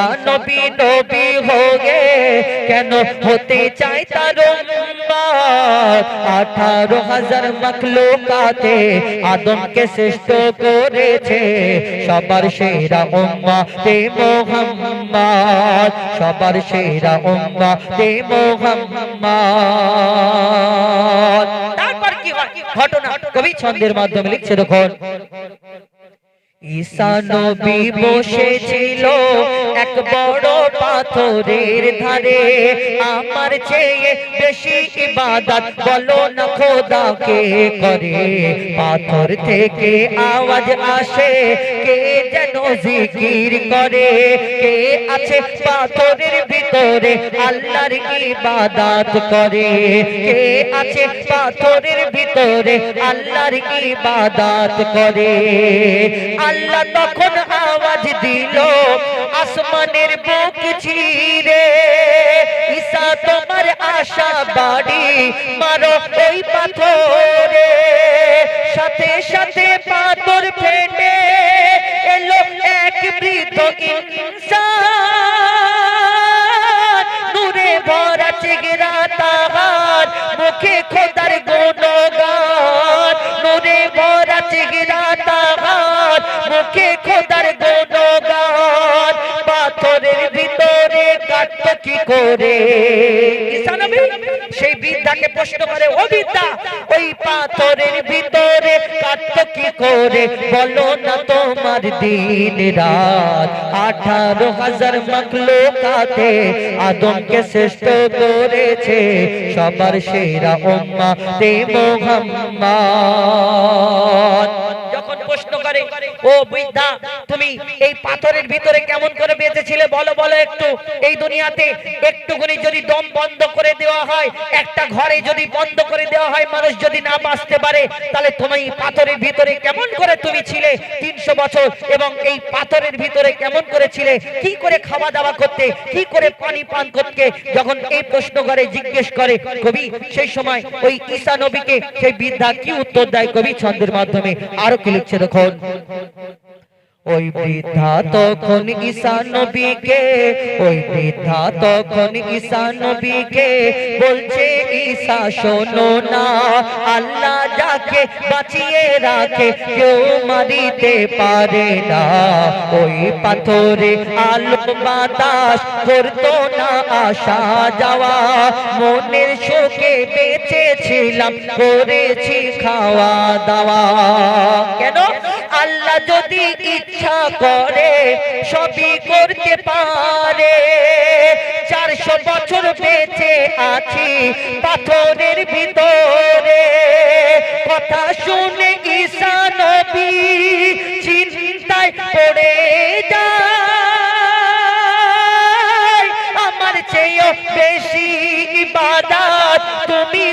ঈসা নবী নবী হোগে কেন হতে চাই তার আঠারো হাজার মখলুকাতে আদমকে শ্রেষ্ঠ করেছে। সবার সেরা উম্মা তে মোহাম্মদ, সবার সেরা উম্মা তে মোহাম্মদ। তারপর কি হয়? ঘটনা কবি ছন্দের মাধ্যমে লিখছে, দেখুন। ঈসা নবী বসেছিল এক বড় পাথরের ধারে। আমার চেয়ে বেশি ইবাদত বলো না খোদাকে করে। পাথর থেকে আওয়াজ আসে, কে যেন জিকির করে। কে আছে পাথরের ভিতরে আল্লাহর ইবাদত করে। কে আছে পাথরের ভিতরে আল্লাহর ইবাদত করে। আল্লাহ তখন আওয়াজ দিল আসমানের বুক ছিড়ে। ঈশা তোমার আশা বাড়ি মারো ওই করে। সেই বিদ্যাকে প্রশ্ন করে, ও বিদ্যা ওই পাথরের ভিতরে কাটত কি করে? বলো না তোমার দিন রাত। আঠারো হাজার মখলুকাতে আদমকে শ্রেষ্ঠ করেছে সবার সেরা উম্মা তে মোহাম্মদ। করে, ও বৃদ্ধা, তুমি এই পাথরের ভিতরে কেমন করে বেঁচেছিলে? বলো বলো একটু। এই দুনিয়াতে একটুখানি যদি দম বন্ধ করে দেওয়া হয়, একটা ঘরে যদি বন্ধ করে দেওয়া হয়, মানুষ যদি না বাঁচতে পারে, তাহলে তুমি পাথরের ভিতরে কেমন করে তুমি ছিলে তিনশো বছর? এবং এই পাথরের ভিতরে কেমন করে ছিলে? কি করে খাওয়া দাওয়া করতে? কি করে পানি পান করতে যখন এই প্রশ্ন করে, জিজ্ঞেস করে, কবি, সেই সময় ওই ঈসা নবীকে সেই বৃদ্ধা কি উত্তর দেয় কবি ছন্দের মাধ্যমে? আরও কি লিখছে দেখুন। ওই বৃদ্ধা তখন ঈসা নবীকে, ওই বৃদ্ধা তখন ঈসা নবীকে বলছে ঈসা শোনো না, আল্লাহ যাকে বাঁচিয়ে রাখে, কেউ মারিতে পারে না। ওই পাথরে আলো বাতাস করতো না আসা যাওয়া। মনের শোকে বেঁচেছিলাম, করেছি খাওয়া দাওয়া। কেন? আল্লাহ যদি ইচ্ছা করে, সবই করতে পারে। চারশো বছর বেঁচে আছি পাথরের ভিতরে। কথা শুনে ঈশা নবী চিন্তায় পড়ে যায়। আমার চেয়েও বেশি ইবাদত তুমি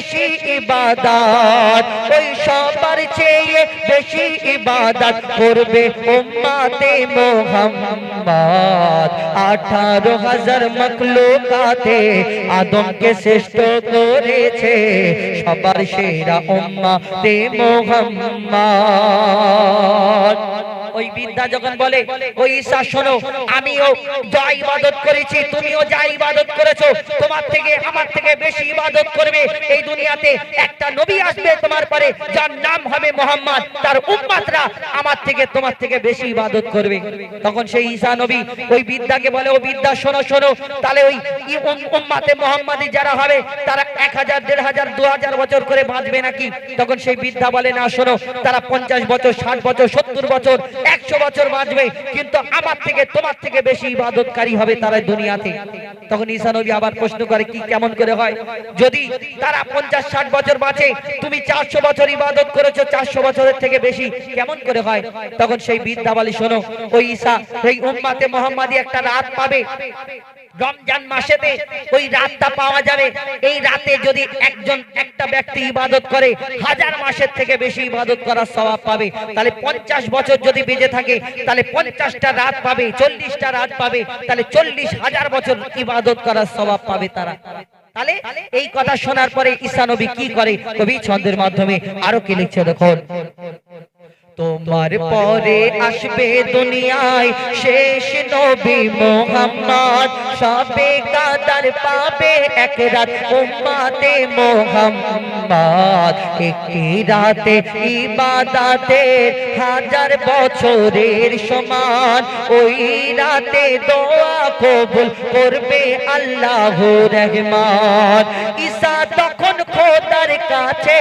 বেশি ইবাদত, ওই সবার চেয়ে বেশি ইবাদত করবে উম্মাতে মোহাম্মদ। আঠারো হাজার মখলুকাতে আদমকে শ্রেষ্ঠ করেছে সবার সেরা উম্মাতে মোহাম্মদ। ওই বিদ্যা যখন বলে, ওই ঈশা, শোনো, আমিও যা ইবাদত করেছি, তুমিও যা ইবাদত করেছ, তোমার থেকে, আমার থেকে বেশি ইবাদত করবে। এই দুনিয়াতে একটা নবী আসবে তোমার পরে, যার নাম হবে মোহাম্মদ। তার উম্মাতরা আমার থেকে, তোমার থেকে বেশি ইবাদত করবে। তখন সেই ঈসা নবী ওই বিদ্যাকে বলে, ও বিদ্যা, শোনো শোনো, তাহলে ওই উম্মাতে মোহাম্মদী যারা হবে, তারা এক হাজার, দেড় হাজার, দু হাজার বছর করে বাঁচবে নাকি? তখন সেই বিদ্যা বলে, না, শোনো, তারা পঞ্চাশ বছর, ষাট বছর, সত্তর বছর একশো বছর বাঁচবে, কিন্তু আমার থেকে, তোমার থেকে বেশি ইবাদতকারী হবে তারা দুনিয়াতে। তখন ঈশা নবী আবার প্রশ্ন করে, কি কেমন করে হয়? যদি তারা পঞ্চাশ, ষাট বছর বাঁচে, তুমি চারশো বছর ইবাদত করেছ, চারশো বছরের থেকে বেশি, কেমন করে হয়? তখন সেই বিদ্যা বলে শোনো, ওই ঈশা এই উম্মাতে মোহাম্মদী একটা রাত পাবে। রমজান মাসেতে ওই রাতটা পাওয়া যাবে। এই রাতে যদি একজন, একটা ব্যক্তি ইবাদত করে, হাজার মাসের থেকে বেশি ইবাদত করার স্বভাব পাবে। তাহলে পঞ্চাশ বছর যদি বেঁচে থাকে, তাহলে পঞ্চাশটা রাত পাবে, চল্লিশটা রাত পাবে, তাহলে চল্লিশ হাজার বছর ইবাদত করার স্বভাব পাবে তারা। তাহলে এই কথা শোনার পরে ঈসা নবী কি করে? কবি ছন্দের মাধ্যমে আরও কি লিখছে দেখুন। তোমার পরে আসবে দুনিয়ায় শেষ নবী মোহাম্মদ। সবে কাদার পাবে এক রাত উম্মাতে মোহাম্মদ। একটি রাতে ইবাদাতে হাজার বছরের সমান। ওই রাতে দোয়া কবুল করবে আল্লাহ রহমান। ঈসা তখন খোদার কাছে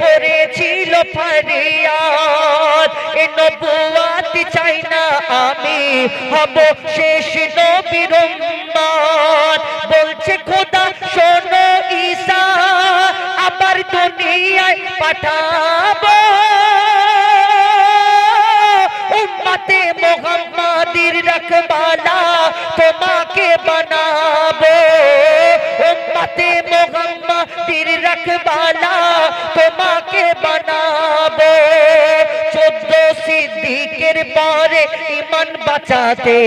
করেছিল ফারিয়াদ এ নবুয়াত চাই না আমি। হব শেষ নবীর বলছে খোদা, শোনো ঈসা, আবার দুনিয়ায় পাঠাবো। উম্মতে মোহাম্মদের রখবালা তোমাকে বানাবো। উম্মতে মোহাম্মদের রখবালা তোমাকে বাঁচাতে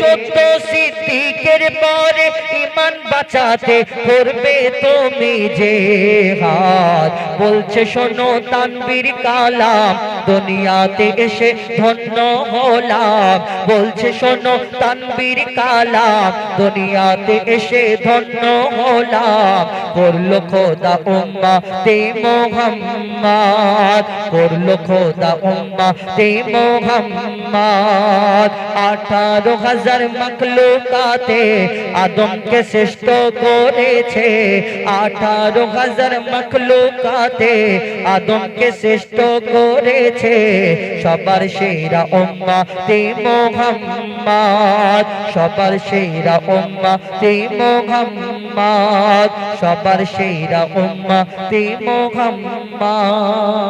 চোদ্দ সিদ্দিকের পরে ইমান বাঁচাতে করবে তুমি যে হাত। বলছে, শোনো তানবীর কালাম, দুনিয়াতে এসে ধন্য হলাম। বলছে, শোনো তানবীর কালাম, দুনিয়াতে এসে ধন্য হলাম। করল খোদা উম্মা তে মোহাম্মদ, করল খোদা উম্মা তে মোহাম্মদ। আঠারো হাজার মখলুকাতে আদমকে শ্রেষ্ঠ করেছে। আঠারো হাজার মখলুকাতে আদমকে শ্রেষ্ঠ করেছে। সবার সেরা উম্মা তে মোহাম্মদ, সবার সেরা উম্মা তে মোহাম্মদ, সবার সেরা উম্মা তে মোহাম্মদ।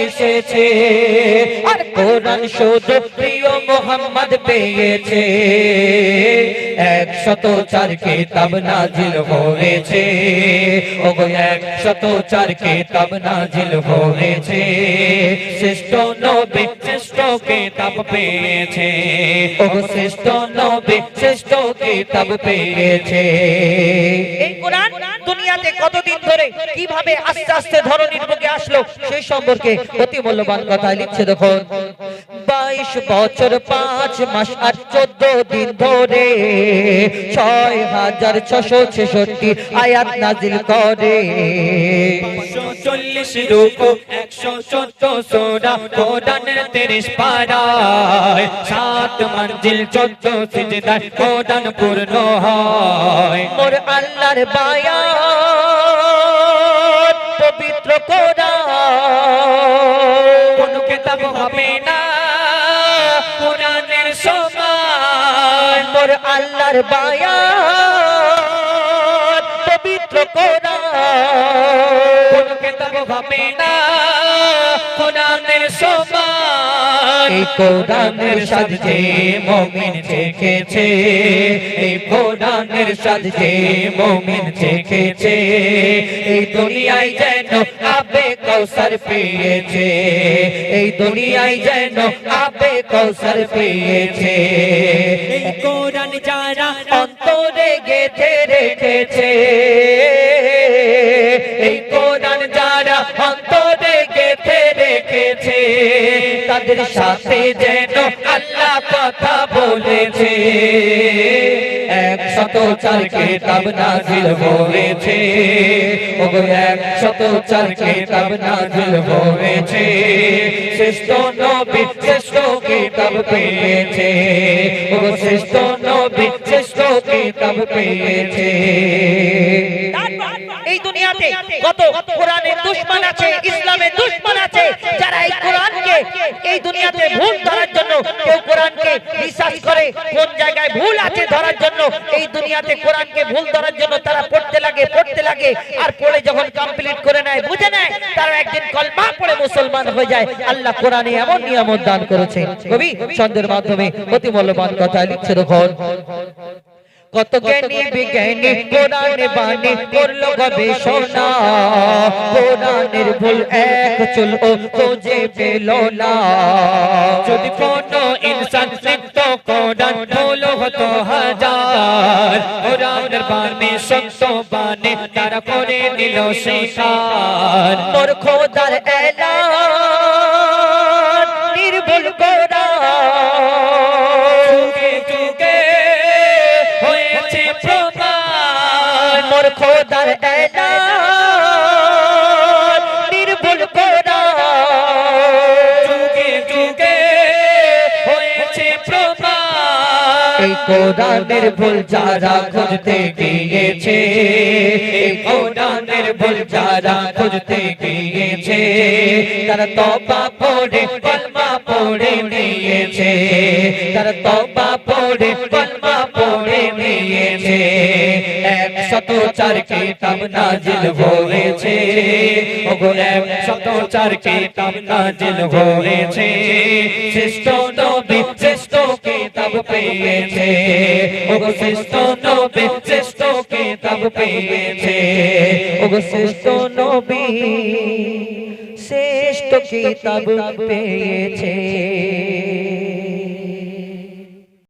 এসেছে। আর কোরআন শুধু প্রিয় মোহাম্মদ পেয়েছে। একশত চার কিতাব নাজিল হয়েছে। ওগো একশত চার কিতাব নাজিল হয়েছে। শ্রেষ্ঠ নবী শ্রেষ্ঠ কিতাব পেয়েছে। ওগো শ্রেষ্ঠ নবী শ্রেষ্ঠ কিতাব পেয়েছে। এই কোরআন দুনিয়াতে কতদিন ধরে কীভাবে আস্তে আস্তে ধরনীর বুকে আসলো সেই সম্পর্কে অতি মূল্যবান কথা লিখছে দেখুন। বাইশ বছর পাঁচ মাস আর চোদ্দ দিন ধরে ছয় হাজার ছশো ছেষট্টি আয়াত নাজিল করে। চল্লিশ রূপ একশো চোদ্দ সোরা কোরআনের তিরিশ পাড়ায় সাত মঞ্জিল চোদ্দ সিজদার কোরআন পূর্ণ হয়। মোর আল্লাহর বায়া পবিত্র কোরআন কোন কিতাব হবে না। কোরআনের সমান মোর আল্লাহর বায়া পবিত্র কোরআন। কিতাব হবে না। কোরআনের সমান এই কোরআনের সাজে মমিন চেখেছে এই এই দুনিয়ায় যেন আবে কৌসর পেয়েছে। এই দুনিয়ায় যেন আবে কৌসর পেয়েছে। এই কোরআন যারা অন্তরে গেঁথে রেখেছে তাদের সাথে যেন আল্লাহ কথা বলেছে। একশত চার কেতাব নাজিল হয়েছে। একশত চার কেতাব নাজিল হয়েছে। শ্রেষ্ঠ নবী শ্রেষ্ঠ কিতাব পেয়েছে। শ্রেষ্ঠ নবী শ্রেষ্ঠ কিতাব পেয়েছে। এই দুনিয়াতে কত কোরআনের দুশ্মন আছে, ইসলামের দুশ্মন আছে, যারা এই এই দুনিয়াতে ভুল ধরার জন্য কেউ কোরআনকে রিসার্চ করে, কোন জায়গায় ভুল আছে ধরার জন্য, এই দুনিয়াতে কোরআনকে ভুল ধরার জন্য তারা পড়তে লাগে পড়তে লাগে, আর পড়ে যখন কমপ্লিট করে নেয়, বুঝে নেয়, তারা একদিন কলমা পড়ে মুসলমান হয়ে যায়। আল্লাহ কোরআনে এমন নিয়ামত দান করেছে কবি, ছন্দের মাধ্যমে অতি মূল্যবান কথা লিখছে, দেখুন। কত জ্ঞানী বিজ্ঞানী কোরআন বাণী করল গবেষণা। কোরআনের ভুল এক চুল ও খোঁজে পেল না। যদি কোন ইনসান লিখত কোরআন ভুল হতো হাজার কোরআনের বাণী সত্য বাণী তারা করে নিল শিকার মোর খোদার এলান এই কোরআনের ভুল যারা খুঁজতে গিয়েছে কোরআনের ভুল যারা খুঁজতে গিয়েছে, তারা তবা পড়ে, কলমা পড়ে নিয়েছে, তারা তবা পড়ে, কলমা পড়ে নিয়েছে। একশত চার কিতাব নাজিল হয়েছে। ওগো একশত চার কিতাব নাজিল হয়েছে। শ্রেষ্ঠ নবী শ্রেষ্ঠ কিতাব পেয়েছে। ওগো শ্রেষ্ঠ নবী শ্রেষ্ঠ কিতাব পেয়েছে। ওগো শ্রেষ্ঠ নবী শ্রেষ্ঠ কিতাব পেয়েছে।